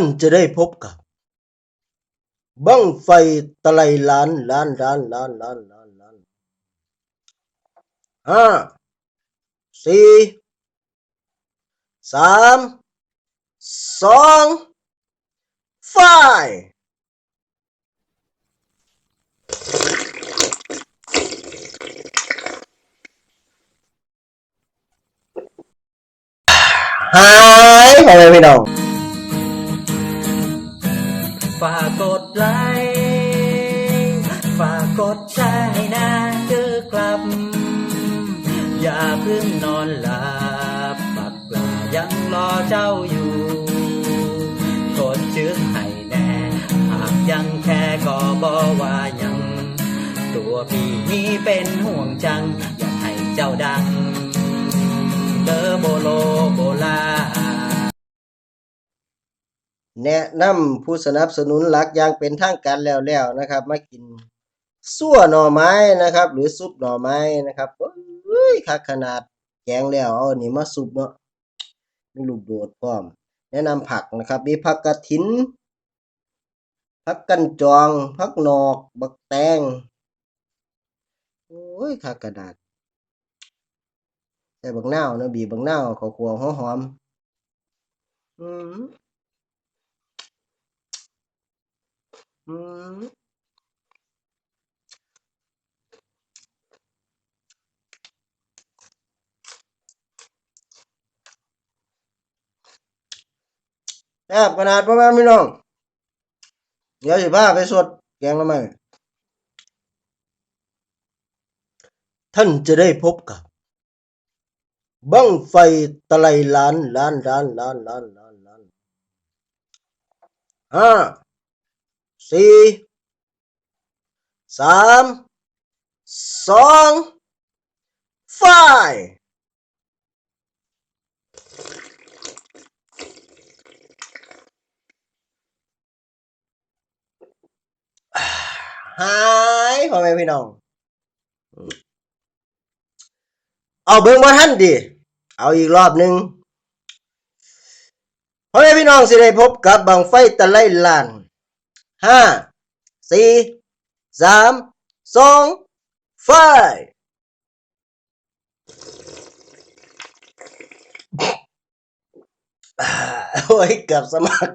านจะได้พบกับบั้งไฟตะไลล้านล้านล้านล้านล้านล้านล้านห้าสี่สามสองไฟหายไปเลยพี่น้องากกดไลค์ฝากกดแชร์ให้นะเจอกลับ อย่าเพิ่งนอนหลับปักปลายังรอเจ้าอยู่ กดชื่อให้แน่ หากยังแค่ก็บอกว่ายัง ตัวพี่นี้เป็นห่วงจัง อยากให้เจ้าดัง แนะนำผู้สนับสนุนหลักอย่างเป็นทางการแล้วแล้วนะครับ มากินซั่วหน่อไม้นะครับ หรือซุปหน่อไม้นะครับเฮ้ยคักขนาดแกงแล้วเอาอันนี้มาซุปเนาะมีลูกโดดพร้อม แนะนำผักนะครับ มีผักกระถินผักกันจองผักนอกบักแตงโอ้ยคักกระดาษใส่บักนาวนะบีบบักนาวข้าวคั่วหอมอืม อืมแซ่บขนาดประมาณพี่น้อง เดี๋ยวสิพาไปสดแกงละไมท่านจะได้พบกับ บั้งไฟตะไลล้านล้านล้านล้านล้านล้านล้านห้า สี่สามสองไฟหายพ่อแม่พี่น้อง เอาเบิ่งมาท่านดิ เอาอีกรอบหนึ่งพ่อแม่พี่น้องสิได้พบกับบังไฟตะไลลาน ห้าสี่สามสองไฟอ่าโอ้ยเกือบสมัคร